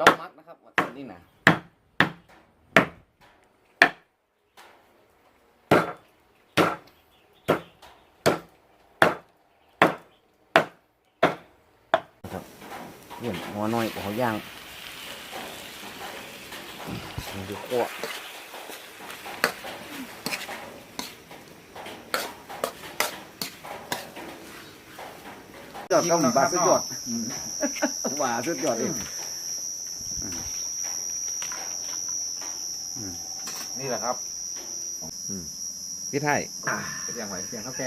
ต้องมัดนะครับวันนี้นะนะครับเยี่ยมหัวน้อยกว่าเขาย่างดูขั้วยอดต้องบาสุดยอดว่าสุดยอดเอง นี่แหละครับพี่ไทยเสียงไหวเสียงข้าวแก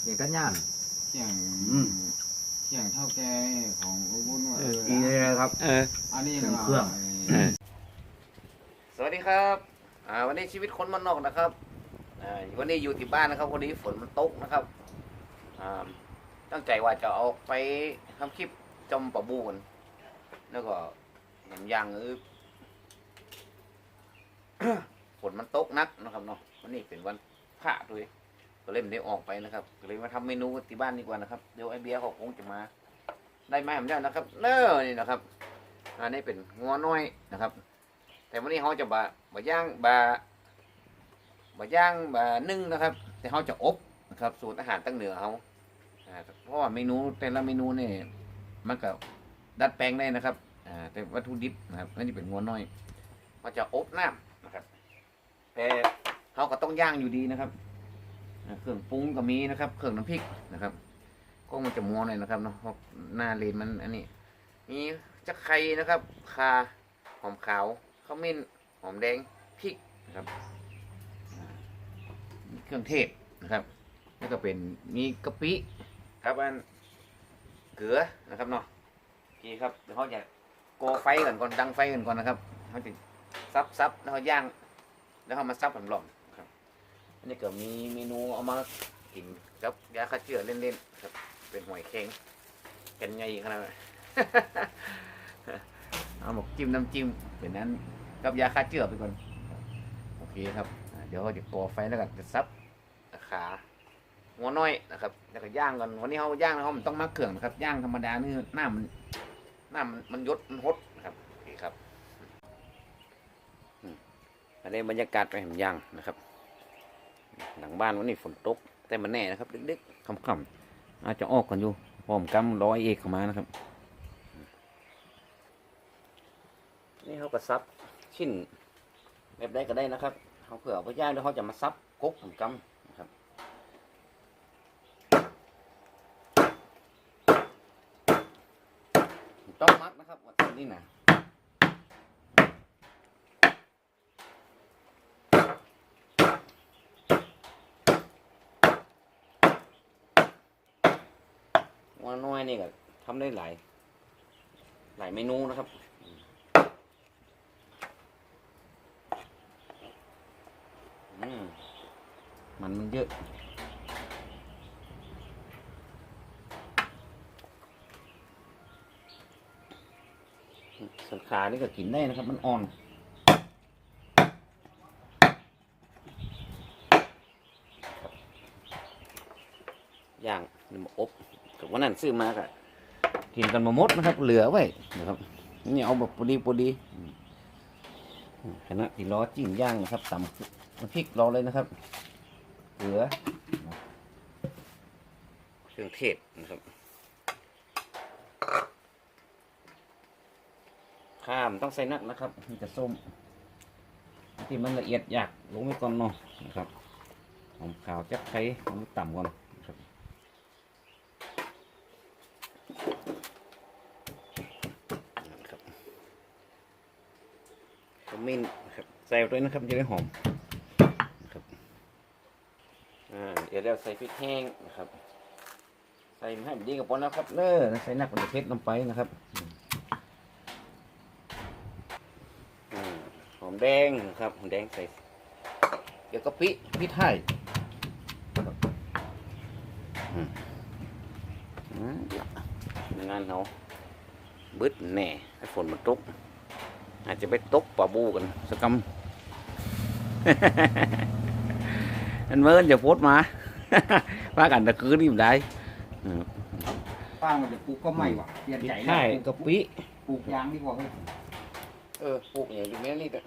เสียงท่านย่านเสียงเสียงเท่าแกของอุบุญว่าอีเลยครับ เออ อันนี้เครื่องเครื่องสวัสดีครับอ่าวันนี้ชีวิตคนมันนอกนะครับอ่าวันนี้อยู่ที่บ้านนะครับวันนี้ฝนมันตกนะครับอ่าตั้งใจว่าจะเอาไปทำคลิปจมปะบูกันแล้วก็เห็นอย่างเออ ฝนมันตกนักนะครับเนาะวันนี้เป็นวันพระด้วยก็เลยไม่ได้ออกไปนะครับก็เลยมาทำเมนูที่บ้านดีกว่านะครับเดี๋ยวไอเบียร์เขาคงจะมา ได้ไหมผมเจ้นะครับเน้อนี่นะครับอันนี้เป็นงัวน้อยนะครับ แต่วันนี้เขาจะบะบะย่างบะบะย่างบะนึ่งนะครับ แต่เขาจะอบนะครับสูตรอาหารตั้งเหนือเขาเพราะว่าเมนูแต่ละเมนูเนี่ยมันก็ดัดแปลงได้นะครับอแต่วัตถุดิบนะครับอันนี้เป็นงัวน้อยมันจะอบน้ำนะ แต่เขาก็ต้องย่างอยู่ดีนะครับเครื่องปรุงก็มีนะครับ เครื่องน้ำพริกนะครับก็มันจะมัวหน่อยนะครับเนาะเพราะหน้าเลนมันอันนี้มีจะไข่นะครับคาหอมขาวข้าวมิ้นหอมแดงพริกนะครับ เครื่องเทศนะครับแล้วก็เป็นมีกะปิครับอันเกลือนะครับเนาะโอเครับเดี๋ยวเขาจะโกไฟก่อนก่อนดังไฟก่อนก่อนนะครับเขาจะซับซับแล้วเขาย่าง แล้วเขามาซับหลอมๆครับ อันนี้ก็มีเมนูเอามากินกับยาฆ่าเชื้อเล่นๆครับ เป็นหอยแข็งกันไงขนาดนั้นเอาหมกจิ้มน้ำจิ้มเป็นนั้นกับยาฆ่าเชื้อไปก่อนโอเคครับ เดี๋ยวเราจะก่อไฟแล้วก็จะซับขาหัวน้อยนะครับแล้วก็ย่างก่อนวันนี้เขาย่างเขามันต้องมาเครื่องนะครับย่างธรรมดานี่หน้ามันหน้ามันมันยดมันหดนะครับโอเคครับอืม อันนี้บรรยากาศไปแหมย่างนะครับ หลังบ้านวันนี้ฝนตก แต่มันแน่นะครับเดึกๆค่ำๆอาจจะออกกันอยู่พร้อมกำร้อยเอกเข้ามานะครับ นี่เขาก็ซับชิ้นแบบใดก็ได้นะครับเขาเผื่อเอาไปย่างแล้วเขาจะมาซับกกผมกำนะครับต้องมัดนะครับวันนี้นะ ว่าน้อยนี่ก็ทำได้หลายหลายเมนูนะครับอืมมันมันเยอะส่วนขานี่ก็กินได้นะครับ มันอ่อน อย่างนี่มาอบกับวันนั้น ซื้อมาก็กินกันมาหมดนะครับ เหลือไว้นะครับนี่เอาแบบพอดีพอดีอืมขณะที่รอจิ้มย่างนะครับตำน้ำพริกรอเลยนะครับ เหลือเครื่องเทศนะครับ ข้ามต้องใส่นักนะครับมันจะส้มที่มันละเอียดอยากลงไปก่อนเนาะนะครับหอมขาวจักไข่หอมต่ำก่อน นะครับขมิ้นนะครับใส่ด้วยนะครับจะได้หอมนะครับอ่าเดี๋ยวเราใส่พริกแห้งนะครับ ใส่ให้มันดีกับปนแล้วครับเน้อใส่หนักมันจะเทศลงไปนะครับหอมแดงนะครับหอมแดงใส่เกี่ยวกับพริกพริกไทยครับอืมอืม งานเขาบึดแน่ให้ฝนมันตก อาจจะไปตกปลาบูกันสักกำอันเมื่อจะโพสต์มาว่ากันตะคืนนี่มันได้อืมป้างมันจะปลูกก็ไม่ว่ะเปลี่ยนพริกใจไทแล้วยกะปิปลูกยางดีกว่าเฮ้ยเออปลูกอย่างอยู่แม่นี่ก็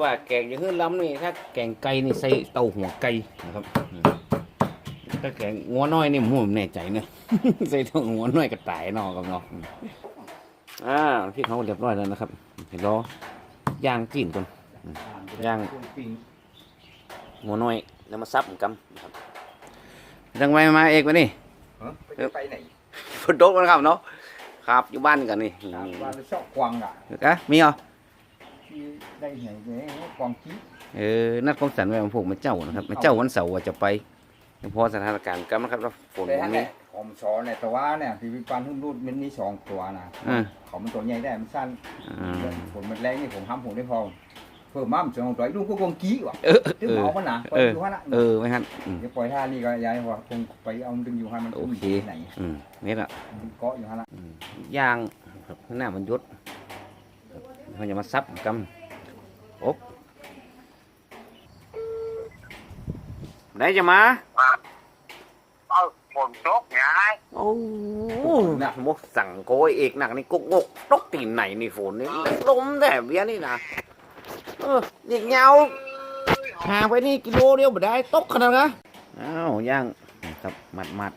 ว่าแกงอย่างเฮือล้ำนี่ถ้าแกงไก่นี่ใส่เต้าหัวไก่นะครับ อืมถ้าแกงงัวน้อยนี่ผมไม่แน่ใจเนอะ ใส่เต้าหัวน้อยก็ตายเนอกับเนาะอืมอ่าพี่เขาเรียบร้อยแล้วนะครับเดี๋ยวรอย่างจีนก่อนย่างปิ้งหัวน้อยแล้วมาซับเหมือนกันนะครับจังไว้มาเอกวะนี่เฮ้ยไปจะไปไหนฝนตกนะครับเนาะครับอยู่บ้านกันนี่ครับว่าจะชอบกวางอะกะมีเหรอที่ได้เห็นเนี่ยกวางกี้เออนัดความสันไว้ของผมมาเจ้านะครับมาเจ้าวันเสาร์ว่าจะไป พอสถานการณ์กำนะครับแล้วฝนแต่มัอันนมีเนี้ยผมสอนเนี่ยแต่ว่าเนี่ยที่วิปันทุ่มรูดมันมีสองตัวนะอ่าเขามันตัวใหญ่ได้มันสั้นอ่าผลมันแรงนี่ผมห้ามผมได้พอเพิ่มมั่มสองตัวลุงก็กวางกี้ว่ะเออดึงเออ เอามันนะปล่อยอยู่ฮะนะเออไม่ฮันอืม เดี๋ยวปล่อยท่านี่ก็ย้ายว่าคงไปเอาดึงอยู่ฮะมันโอเค ไหนอืมนี่แหละมันเกาะอยู่ฮะละอืมย่างครับข้างหน้ามันยศครับเขาจะมาซับกำอบไหนจะมาเอาฝนตกไง โอ้นะมกสั่งโกยเอกหนักนี่กุกงกตกตีนไหนนี่ฝนนี่ลมแต่เบี้ยนี่นะเออเด็กเงาห่างไปนี่กิโลเดียวไม่ได้ตกขนาดนั้นอ้าวย่างครับมัดมัด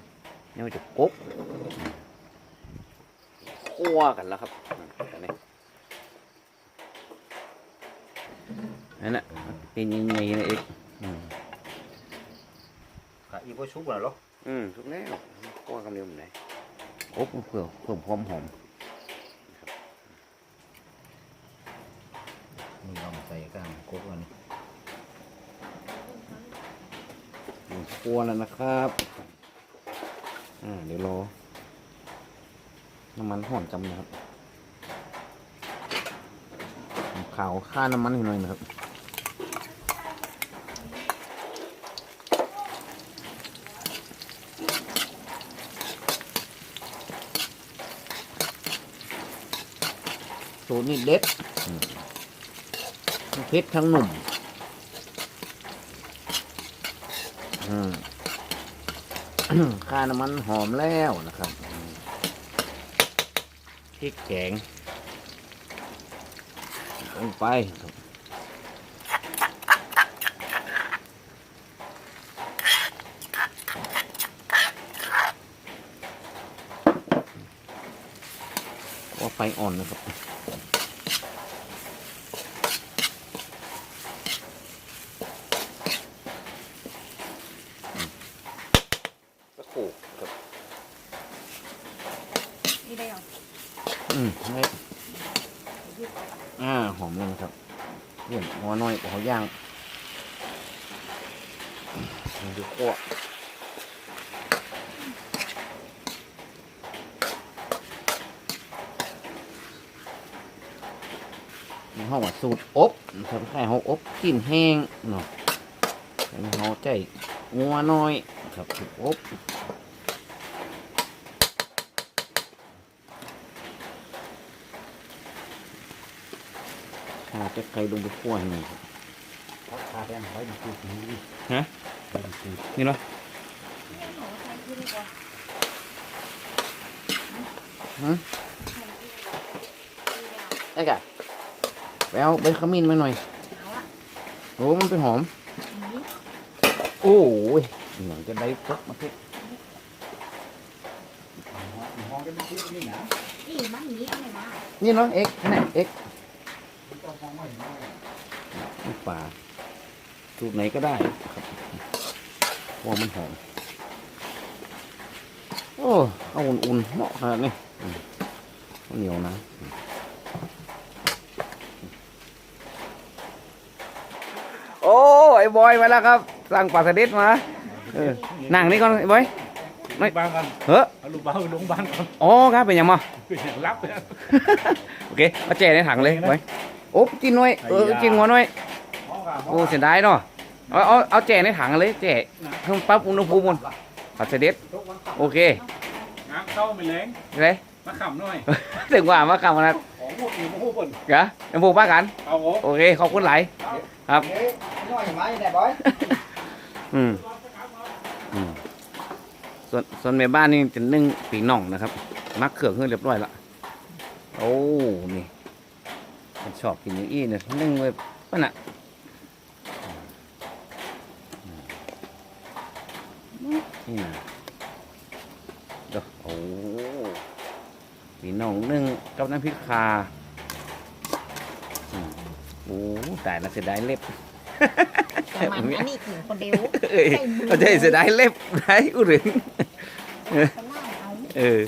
ๆเนี่ยจะกุกคั่วกันแล้วครับอันนี้นั่นแหละเป็นยังไงนะเอกอืมอีโพชุบเหรออืมทุกแล้ว ก็กำเดียวเหมือนไหนโอ้เพื่อเพิ่มความหอมนี่ลองใส่ก้างกบอันนี้อืมคั่วแล้วนะครับอ่าเดี๋ยวรอน้ำมันห่อนจำนะครับขาวค่าน้ำมันให้หน่อยนะครับ นี่เด็ดเผ็ดทั้งหนุ่มอืมค่าน้ำมันหอมแล้วนะครับพริกแกงลงไปว่าไฟอ่อนนะครับ ก็ขู่ครับ นี่ได้เหรอ อืมไม่อ่า หอมเลยนะครับเยี่ยม หอย่าย่างดูคั่วในห้องว่าสูตรอบนะครับแค่ห้องอบกินแห้งเนาะเป็นห้องใจงัวน้อยครับสูตรอบข้าจะใครลงไปคั่วให้หน่อยครับ ขาแดงไว้ดูดูนี่ฮะนี่เหรอนี่หนูใช้ที่ดีกว่าไอ้กะไปเอาใบขมิ้นมาหน่อยโอ้มันเป็นหอม โอ้ยหนังจะได้ครบมาเพ็ดห้องจะเป็นที่นี่นะนี่มันนี้เอาไหนมานี่เนาะเอ็กนี่เอ็กต้องห้องไม่ได้น้ำปลา สูตรไหนก็ได้ครับเพราะว่ามันหอมโอ้เอาอุ่นๆเหมาะขนาดนี้อืมข้าวเหนียวนะอืมโอ้ไอ้บอยมาแล้วครับ สั่งปลาสลิดมาเออนั่งนี่ก่อนไอ้บอยไม่บ้านกันเฮ้อเอาลูกบ้านไปลงบ้านก่อนอ๋อครับเป็นยังมาเป็นอย่างรับเลยโอเคมาแจในถังเลยไว้โอ้กินหน่อยเออกินหัวหน่อย โอ้เสียดายเนาะเอาเอาเอาแจในถังเลยแจเพิ่มปรับอุณหภูมิมันปัดเสด็จโอเคน้ำเข้าไม่แรงเลยมาขำหน่อยถึงว่ามาคำนั้นของพวกนี้มาพูดเปิ่นกะยังพูดป้ากันเอาโอ้โอเคขอบคุณหลายครับเอ๊ะน้อยไหมเนี่ยบอยอืมอืมสส่วนส่วนแม่บ้านนี่จะนึ่งปีน่องนะครับ มักเครื่องให้เรียบร้อยละโอ้นี่มันชอบกินอย่างอี้เนี่ยนึ่งไว้ปะน่ะ นี่นะเด้อโอ้ปีน่องนึ่งกับน้ำพริกคาอืมโอ้ตายแล้วเสียดายเล็บแต่มันอันนี้ถึงคนเดียวเอ้ยเขาจะให้เสียดายเล็บได้อุยหรึงเขาล่าเอาเออ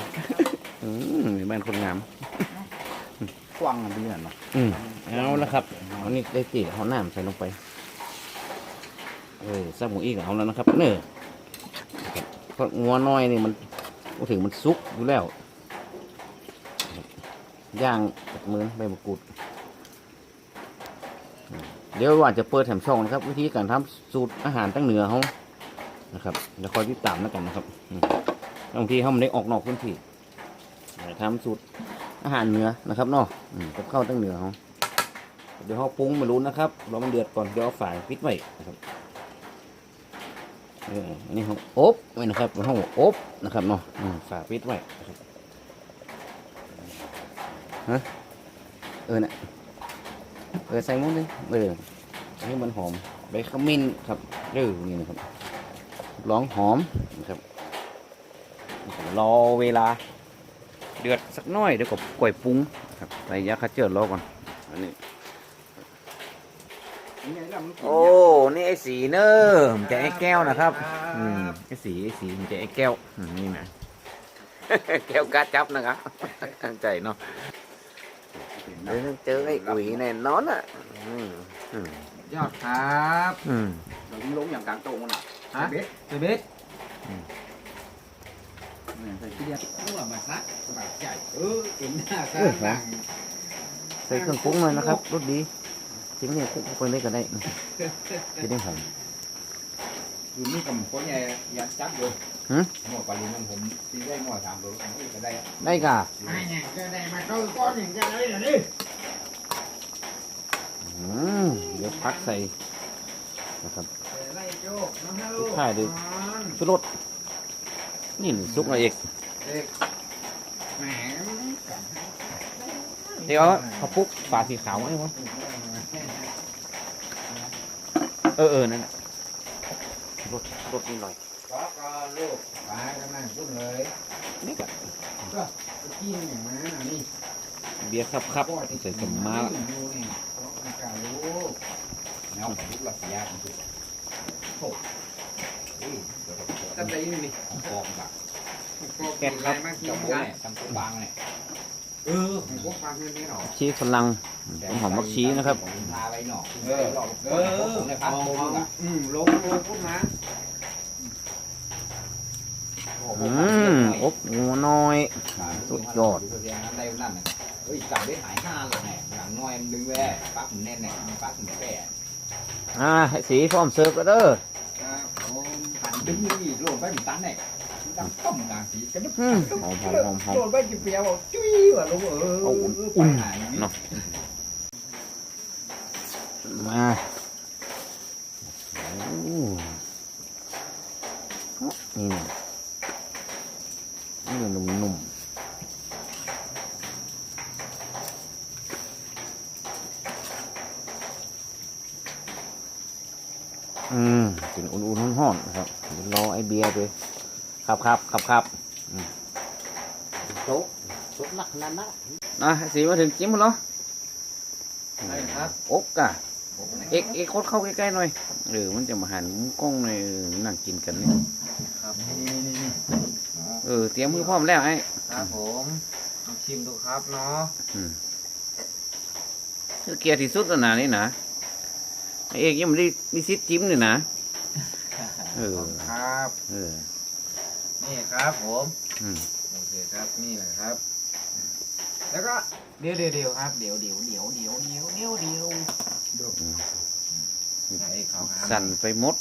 อืมบ้านคนงามกว้างอันนี้น่ะเนาะอืมเอาละครับเอานี่ได้ตีเอาน้ำใส่ลงไป เออซับหมูอีกเอาแล้วนะครับเน้อ เพราะงัวน้อยนี่มันพูดถึงมันซุกอยู่แล้ว ย่างกับมือใบมะกรูด เดี๋ยวว่าจะเปิดแถมช่องนะครับ วิธีการทำสูตรอาหารตั้งเหนือเขานะครับเดี๋ยวคอยติดตามแล้วกันนะครับบางทีเขาไม่ได้ออกนอกพื้นที่เดี๋ยวทำสูตรอาหารเหนือนะครับเนาะอืมกับข้าวตั้งเหนือเขาเดี๋ยวเขาปรุงไม่รู้นะครับรอมันเดือดก่อนเดี๋ยวเอาฝายปิดไว้นะครับ เอออันนี้เขาอบไว้นะครับเขาอบนะครับเนาะฝาปิดไว้นะครับฮะเออเนี่ยเออใส่มุ้งเลยเออให้มันหอมใบขมิ้นครับเออนี่นะครับร้องหอมนะครับรอเวลาเดือดสักหน้อยเดี๋ยวก็กล้วยปรุงครับใส่ยาคัดเจือรอก่อนอันนี้ โอ้ นี่ไอ้สีเนอร์มันจะไอ้แก้วนะครับ อืมไอ้สีไอ้สีมันจะไอ้แก้วอืมนี่นะ แก้วกาจับนะครับตั้งใจเนาะเดี๋ยวเจอไอ้อุ๋ยแน่นอนอะอืมอืมยอดครับอืมเดี๋ยวมันลงอย่างกลางโต๊ะมันอะฮะเซเบสเนี่ยใส่ที่เดียวเอาล่ะมาซักสบายใจเออเอ็นหน้าซะดังใส่เครื่องปรุงเลยนะครับรสดี จริงเนี่ยคลุกเข้าไปเลยก็ได้อืมจะได้หอมอยู่นี่กับคนใหญ่ยัดจับอยู่หืมหมดปริมาณผมตีได้หมดสามตัวผมก็ได้ ได้ก่ะไอ้เนี่ยก็ได้มาก็ก้อนหนึ่งก็ได้เดี๋ยวนี้อืมเดี๋ยวพักใส่นะครับไล่โจ๊กน้องฮัลโหลถ่ายดิชุดรสนี่ซุกอะไรอีกแหมเดี๋ยวเขาปุ๊บฝาสีขาวไว้วะ เออเออนั่นแหละรสรสนิดหน่อยก็ก็ลูกไปกันนั่งพูดเลยนี่ก็ก็กินอย่างนั้นอะนี่เบียร์ครับครับใส่สมมาละดูนี่เพราะมันการลูกแนวของลูกหลักยาของคุณโอ้ยเดี๋ยวเราจะได้ยินนี่ฟองแบบแก๊สครับมากินเจ้าโบ้กันเนี่ยทำตัวบางเนี่ย เออพวกฟังเรื่องนี้หรอชีสฝรั่งต้นหอมมักชีนะครับผมพาไปหน่อเออเออผมเลยพักโบ้อะอืมลงลงพูดมาอืมอบงัวน้อยสุดยอดในนั่นน่ะเฮ้ยจับได้หายห้าเลยแน่หลังน้อยมันดึงแว่ปักมันแน่นแน่ปักมันแก่อ่าให้สีพร้อมเสิร์ฟก็เด้อครับผมหันดึงนี่โหลดไปมันตันเนี่ย ดังต้มดังสีกันนึกอืมหอมหอมหอมหอมโดนไปจิบเปียวบอกจุ้ยว่ะลูกเออเอาอุ่นไปหายเนาะมาโอ้นี่นะนี่นุ่มๆอืมกินอุ่นๆห้อนๆนะครับเดี๋ยวรอไอเบียร์ไป ครับครับครับครับโต๊ะโต๊ะหนักนั่นนะนะไอ้สีมาถึงจิ้มแล้วใช่ครับอบกะเอ็กเอ็กโคตรเข้าใกล้ๆหน่อยเออมันจะมาหันมุมกล้องหน่อยเออนั่งกินกันนี่ครับนี่นี่นี่เออเตรียมมือพร้อมแล้วไอ้ครับผมลองชิมดูครับเนาะคือเกียร์ที่สุดแล้วนะนี่นะไอ้เอกยังไม่ได้มีซิดจิ้มเลยนะเออครับ เออ นี่ครับผมอืมโอเคครับนี่แหละครับ แล้วก็เดี๋ยวเดี๋ยวเดี๋ยวครับเดี๋ยวเดี๋ยวเดี๋ยวเดี๋ยวเดี๋ยวเดี๋ยวเดี๋ยวดูไอ้เขาหาสั่นไปหมด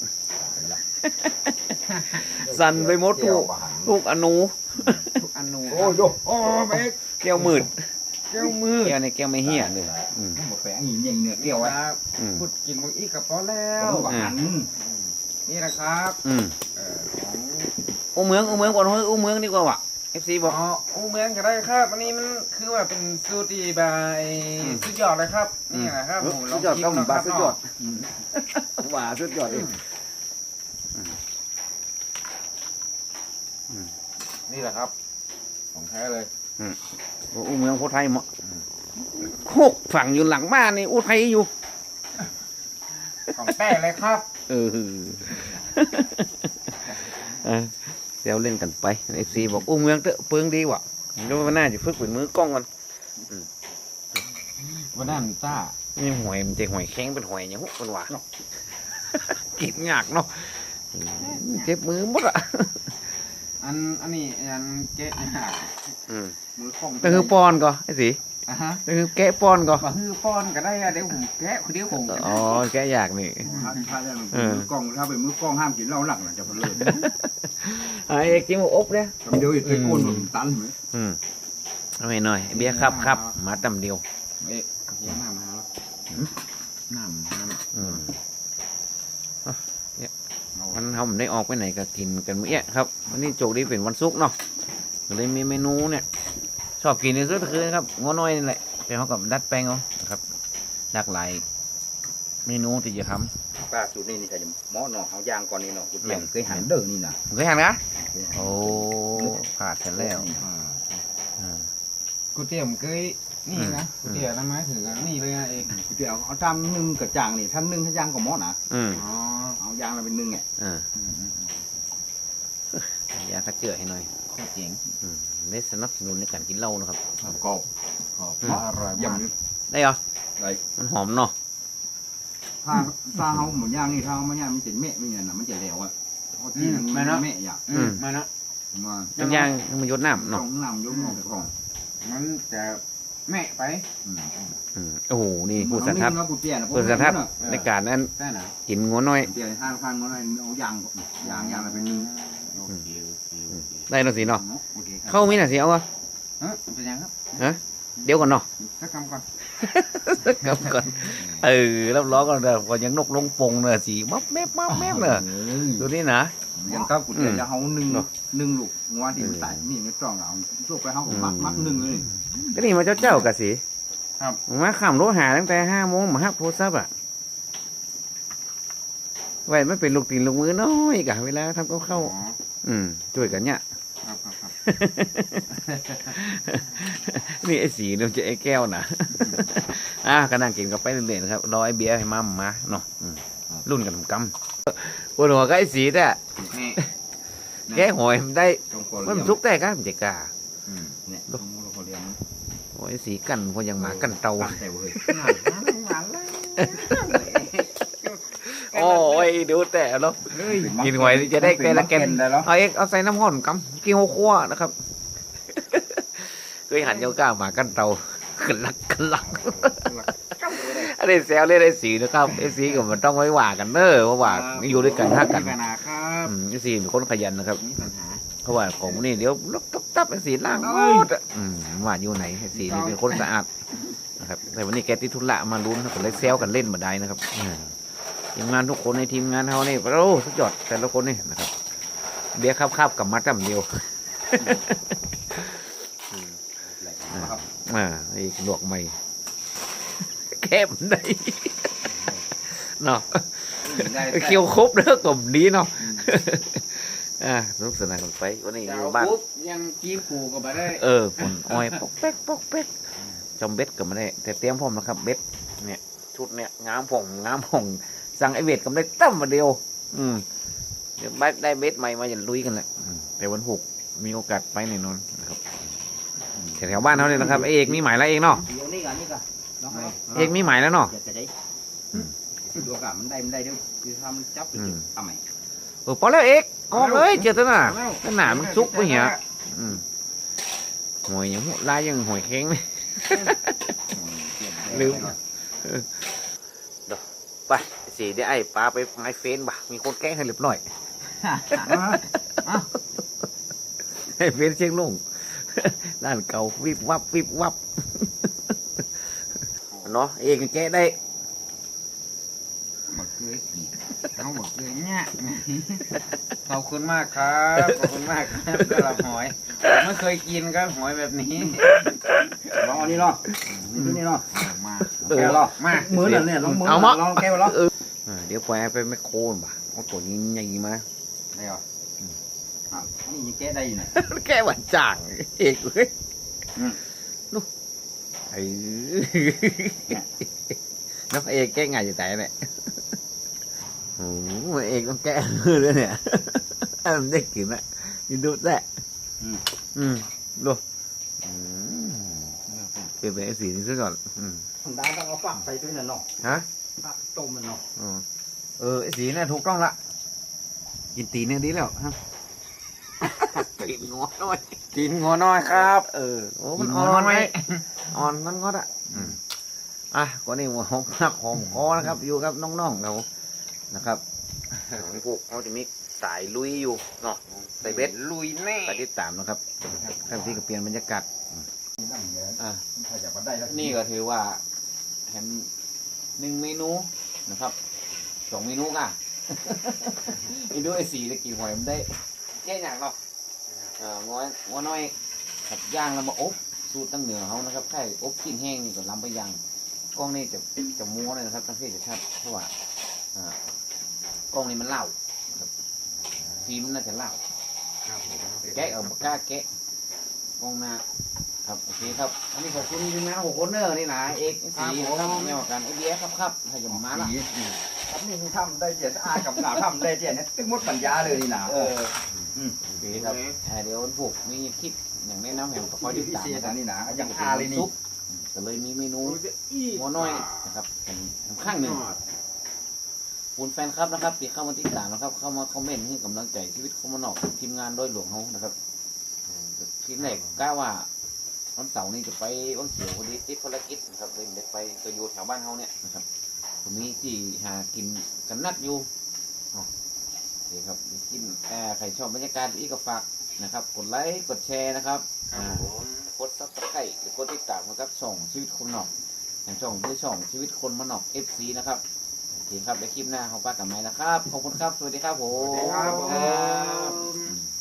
สั่นไปหมดทุกทุกอนูทุกอนูโอ้ยโยโอ้เบกแก้วมืดแก้วมือแก้วในแก้วไม่เหี้ยเลยอืมหมดแฝงหินยิงเนี่ยเกี่ยวไว้ครับอืมพูดกินมึงอีกกับพอแล้วหวานนี่นะครับ อืมเอ่อของ อู้เมืองอู้เมืองก่อนเฮ้ยอู้เมืองดีกว่าวะเอฟซีบอก อ๋ออู้เมืองก็ได้ครับอันนี้มันคือว่าเป็นสูตรที่บายสุดยอดเลยครับนี่นะครับผมลสุองดยอดชิก็มหมูนะคบารับสุดยอดว่าสุดยอดเลยนี่แหละครับ ของแท้เลยอู้เมืองโคไทยเหมาะโคกฝั่งอยู่หลังบ้านนี่อู้ไทยอยู่ ของแป้เลยครับ เออเออเซลเล่นกันไปเอฟซีบอกอู้เมืองเตอะเปิงดีว่ะเดี๋ยววันหน้าจะฝึกเป็นมือกล้องกันวันนั้นต้านี่หวยมันจะหวยแข็งเป็นหวยอย่างหุบเป็นหวานเนาะกินยากเนาะอืมเจ็บมือหมดอะอันอันนี้อันเจ๊เนี่ยอืมมือของแต่คือปอนก็ไอ้สิ อะฮะแต่คือแกะปอนก็มาฮือป้อนก็ได้อะเดี๋ยวผมแกะคนเดียวผมอ๋อแกะอยากนี่ ถ้าถ้าได้เออมือกล้องถ้าเป็นมือกล้องห้ามกินเหล้าหลักนะจะเพลินไอ้เอกจิ้มอบเลยทำเดียวอีกไปโกนผมตันเหมือนอืมเอาไปหน่อยเบียร์ครับครับมาตำเดียวเอ๊ะเยี่ยมน้ำมาแล้วน้ำน้ำอืมอะเนี่ยวันเขาไม่ได้ออกไปไหนก็กินกันเมื่อกี้ครับ วันนี้โจกดีเป็นวันศุกร์เนาะก็เลยมีเมนูเนี่ย ชอบกินที่สุดก็คือครับง้อน้อยนี่แหละแต่เขากับดัดแปลงเอานะครับหลากหลายเมนูที่จะทป้าสูตรนี่นี่ใครจะหม้อเนาะเอายางก่อนนี่เนาะคุณแม่เคยหันเด้อนี่นะำเคยหันนะโอ้ขาดกันแล้วอ่าอ่า ก๋วยเตี๋ยวผมเคยนี่นะก๋วยเตี๋ยวนั่นหมายถึงอันนี่เลยนะเองเดี๋ยวเอาทำนึ่งกับจางนี่ทำนึ่งให้ยางกับหม้อนะอืมอ๋อเอายางมาเป็นนึ่งไงอ่าอยากกระเจือให้หน่อย โคตรเจ๋งอืมได้สนับสนุนในการกินเหล้านะครับ กรอบกรอบอืมอร่อยยมากได้เหรอำอะไรมันหอมเนาะ ถ้าถ้าเอาหมูย่างนี่ถ้าเอามาย่างมันจะเมะไม่เงี้ยนะมันจะเหลวอะเพราะที่มันเมะอย่างอืม มานะมาย่างย่างๆมันยดน้ำต้อเนาะงนำยกนอกกล่องมันจะแม่ไปอืมอืมโอ้โห นี่ผู้สันทัดเอาผู้เตี้ยนะผู้สันทัดในการนั้นได้นะกินงัวน้อยเตี้ยห้างข้างก็ได้เอายางยางยางมาเป็นนึ่งโอเคโอเคโอเค ได้แล้วสิเนาะโอเคครับเข้ามีหน่ะสิเอาวะเออเป็นยังครับเดี๋ยวก่อนเนาะสักคำก่อนครับก่อนเออรับร้องก่อนเด้อก่อนยังนกลงปงเนอะสีมับแมบมับแมบเนอะดูนี่นะ ยังครับกูเตี้ยจะเอาหนึ่งเนอะหนึ่งลูกงัวที่มันตายนี่ในจ้องเอาช่วยไปเอามักมักหนึ่งเลย ก็นี่มาเจ้าเจ้ากะสิครับ มาข้ามรถหาตั้งแต่ห้าโมงมาฮับโทรศัพท์อะไว้ไม่เป็นลูกตีนลูกมือน้อยกะเวลาทำกับข้าวอ๋ออืมช่วยกันเนี่ย ครับครับครับนี่ไอ้สีเนี่ยจะไอ้แก้วนะอะก็นั่งกินกันไปเรื่อยๆนะครับ รอไอ้เบียร์ให้มามาเนาะอืมรุ่นกันกำปวดหัวก็ไอ้สีแต่นี่แกหอยมันได้จงโกมันทุกแต่ก็มันจะกล้าอืมเนี่ยจงโกเลียมโอ้ยสีกันคนยังหมากันเตาตั้งแต่เว้ยหวานเลย โอ้ยดูแต่เนาะกินหอยจะได้แต่ละแกนได้แล้วเอาเอกเอาใส่น้ำห้อนกำกินหัวคั่วนะครับเคยหันเจ้ากล้าหมากันเตากันลักกันลักอันนี้แซวเล่นไอ้สีนะครับไอ้สีก็มันต้องไว้ว่ากันเนอะเพราะว่าอยู่ด้วยกันห้ากันมีปัญหาครับอืมไอ้สีเป็นคนขยันนะครับมีปัญหาเพราะว่าของนี่เดี๋ยวลกตับตับไอ้สีล่างหมดอะอืมว่าอยู่ไหนไอ้สีนี่เป็นคนสะอาดนะครับแต่วันนี้แกติดธุระมาลุ้นก็เลยแซวกันเล่นมาได้นะครับอืม ทีมงานทุกคนในทีมงานเขานี่โอ้สุดยอดแต่ละคนนี่นะครับ เบียร์ครับครับกับมัดจำเดียวครับอ่าไอ้ลวกใหม่แคบได้เนาะเคี้ยวครบเด้อกลมนี้เนาะอ่าสนุกสนานกันไปวันนี้อยู่บ้านปุ๊บยังกีบกูก็มาได้ เออผลอ้อยปอกแป๊กปอกแป๊กจอมเบ็ดก็ไม่ได้แต่เตรียมพร้อมนะครับ เบ็ดเนี่ยชุดเนี่ยงามผงงามผง สั่งไอเบ็ดก็ไม่ได้ตั้มมาเดียว อืมเดี๋ยวได้ได้เบ็ดใหม่มาอย่าลุยกันแหละอืมแต่วันหกมีโอกาสไปแน่นอนนะครับแถวๆบ้านเขาเนี่ยนะครับไอเอกมีหมายแล้วเองเนาะเดี๋ยวนี่กันนี่กันเอกมีหมายแล้วเนาะจะได้ดูกะมันได้มันได้เดี๋ยวคือทำจับไปกินทำไมเออพอแล้วเอกออกเลยเจอตัวน่ะตัวหนามันซุกไปเหี้ยอืมหอยยังลายยังหอยแข็งเลยลืมไป สีได้ไอ้ปลาไปไม้เฟนบ่ะมีคนแกล้งให้เรียบร้อยไอ้เฟนเชียงลงด้านเก่าวิบวับวิบวับเนาะเองแกะได้มันคือกี่เขาบอกเลยเนี่ยขอบคุณมากครับขอบคุณมากครับสำหรับหอยผมไม่เคยกินครับหอยแบบนี้ลองอันนี้เนาะนี่นี่เนาะมาเออแก้วเนาะมามือนั่นเนี่ยลองมือเอามาลองแก้วเนาะอ่า เดี๋ยวปล่อยให้ไปไม่โคนป่ะเอาตัวนี้ใหญ่มาได้เหรออะนี่ยังแก้ได้อยู่เนี่ยแก้หวานจ่างเอกเว้ยอืมนู่นไอ้น้องเอกแก้ง่ายจะตายเนี่ยโอ้โหเอกต้องแก้มือด้วยเนี่ยให้มันได้กินนะยินดูแท้อืมดูอืมเปลี่ยนเป็นไอ้สีนี้ซะก่อนอืมธรรมดาต้องเอาฝักใส่ด้วยน่ะเนาะฮะ ฝักต้มมันเนาะอ๋อเออไอ้สีเนี่ยถูกต้องละกินตีเนี่ยดีแล้วฮะกินงอน้อยกินงัวน้อยครับ เออโอ้มันอ่อนไหมอ่อนมันก็อะอืมอะก็นี่หัวหอมหักหอมคอนะครับ อยู่กับน้องๆเรานะครับของพวกเขาจะมีสายลุยอยู่เนาะใส่เบ็ดลุยแน่ไปติดตามนะครับข้างที่ก็เปลี่ยนบรรยากาศนี่นั่นเยอะอะถ้าอยากมาได้แล้วนี่ก็ถือว่าแถม หนึ่งเมนูนะครับสองเมนูก่ะอีด้วยสีตะกี้หอยมันได้แค่อย่างเนาะเอ่องอยงอน้อยขับย่างแล้วมาอบสูตรตั้งเหนือเขานะครับใช่อบกินแห้งนี่ก็ลำไปย่างกล้องนี่จะจะม้วนเลยนะครับตั้งที่จะชัดเพราะว่าอ่ากล้องนี่มันเล่าครับฟิล์มน่าจะเล่าแกะเออปากกล้าแกะกล้องหน้า ครับโอเคครับอันนี้ขอบคุณทีมงานหกคนเนอร์นี่นะเอกสีนะครับเนี่ยกันไอเดียครับครับให้จะมาละครับนี่มึงทำได้เจ็ดอากับหนาทำได้เจ็ดเนี่ยตึ้งมดปัญญาเลยนี่นะเออโอเคครับอ่าเดี๋ยววันพุกมีคลิปอย่างแนะนำแห่งก็คอยติดพิตามเศษนะคอัรับนนี้นะอย่างอาเลยนี่ซุปก็เลยมีเมนูหม้อน้อยนะครับเป็นข้างหนึ่งคุณแฟนครับนะครับที่เข้ามาติดตามนะครับ เข้ามาคอมเมนต์ให้กำลังใจชีวิตคอมมานอกทีมงานโดยหลวงเขานะครับเออทีมแรกกล้าว่า วันเสาร์นี้จะไปวังเขียวพอดีติดภารกิจนะครับเลยไม่ได้ไปก็อยู่แถวบ้านเขาเนี่ยนะครับตรงนี้ที่หากินกันนัดอยู่อ๋อโอเคครับมีกินเอ่อใครชอบบรรยากาศอีกก็ฝากนะครับ กดไลค์กดแชร์นะครับอ่ากดซับสไครต์หรือกดติดตามนะครับช่องชีวิตคนนอกอย่างช่องด้วยช่องชีวิตคนมานอก FC นะครับโอเคครับในคลิปหน้าของป้ากับไม้นะครับ ขอบคุณครับ สวัสดีครับผมสวัสดีครับผมครับ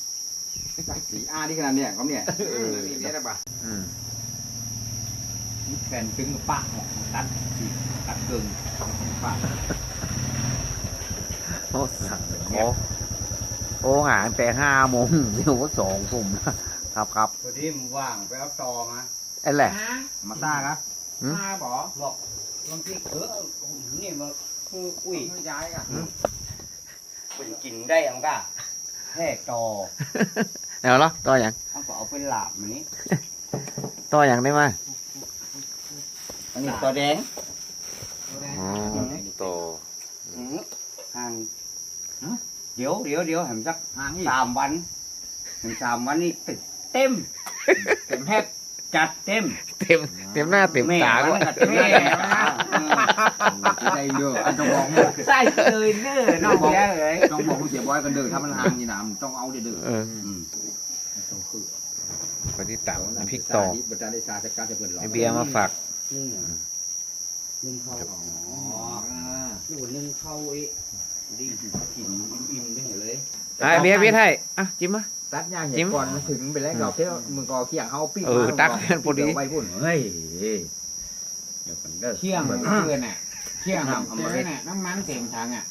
สีอาที่ขนาดเนี่ยเขาเนี่ยเออสีนี้ได้ปะอืมแผ่นตึงกับปะเนี่ยตัดสีตัดเกินปะโอ้สั่งโอ้โอ้หาตั้งแต่ห้าโมงเดี๋ยวก็สองทุ่มนะครับครับพอดีมึงว่างไปเอาตอมาไอ้แหละมาซ่าครับหืมมาบอบอกบางทีเออนี่มันคืออุ้ยย้ายอะเป็นกินได้ยังก้า แค่ตอเดี๋ยวเหรอต่ออย่างเอาก็เอาไปหลาบมันนี้ต่ออย่างได้ไหมอันนี้ตัวแดงอ๋อต่ออืมห่างฮะเดี๋ยวเดี๋ยวเดี๋ยวเห็นสักห่างอีกสามวันเห็นสามวันนี่ติดเต็มเต็มแฮก จัดเต็มเต็มเต็มหน้าเต็มตาแม่ก็มันก็เต็มแม่จะได้เยอะอันต้องบอกมึงใส่เลยเน้อน้องแย่เลยต้องบอกมึงเสียบอยกันเด้อถ้ามันห่างนี่นะมึงต้องเอาเด้อเด้อเอออืมต้องคือไปที่ต่ำพริกต่อบัตรได้ชาจัดการจะเปิดหรอไอเบียร์มาฝากนึ่งนึ่งเข้าอ๋อนี่วันนึ่งเข้าไอ้ดีกินอิ่มๆได้เห็นเลยอะไอเบียร์พี่ให้อะจิ้มมา ตัดย่างจิ้เห็มดก่อนมันถึงไปแล้วเราเที่ยวมึงก็เคี่ยงเขาปิ้งเออตักกันพอดีไว้พุ่นเฮ้ยเดี๋ยวกันเด้อเคี่ยงแบบเพื่อนน่ะเคี่ยงแบบเพื่อนน่ะน้ำมันเต็มถังอะ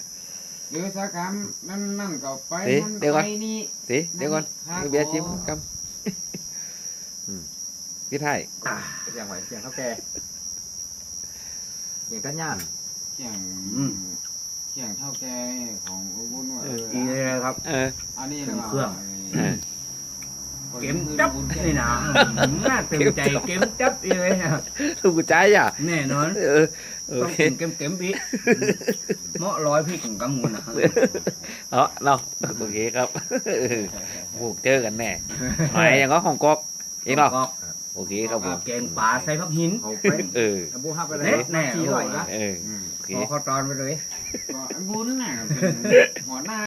เดี๋ยวสักคำนั่นนั่นก็ไปเอ๊ะนั่นเดี๋ยวก่อนไปนี่สิเดี๋ยวก่อนไอเบียร์จิ้มกำอืมพี่ไทยเคี่ยงไว้เคี่ยงเท่าแก่เคี่ยงตัดย่างเคี่ยงเคี่ยงเท่าแก่ของอุบุญว่าเอออีเลยครับ เอออันนี้เครื่อง เออเก็มจับนี่นะน่าเต็มใจเก็มจับเลยนะถูกใจอะแน่นอนเออโอต้องเคกินเก็มเก็มๆพี่เหมาะร้อยพี่ของกังวลนะเนาะเนาะโอเคครับเออผูกเจอกันแน่หมายอย่างก็ของกอกเองเนาะโอเคครับผมแกงปลาใส่ผักหินเอาไปเออเอาบูฮับไปเลยเน็ตแน่ชี้หน่อยนะเออโอเคขอเขาตอนไปเลยก็ไอ้บุญน่ะเป็นหัวหน้า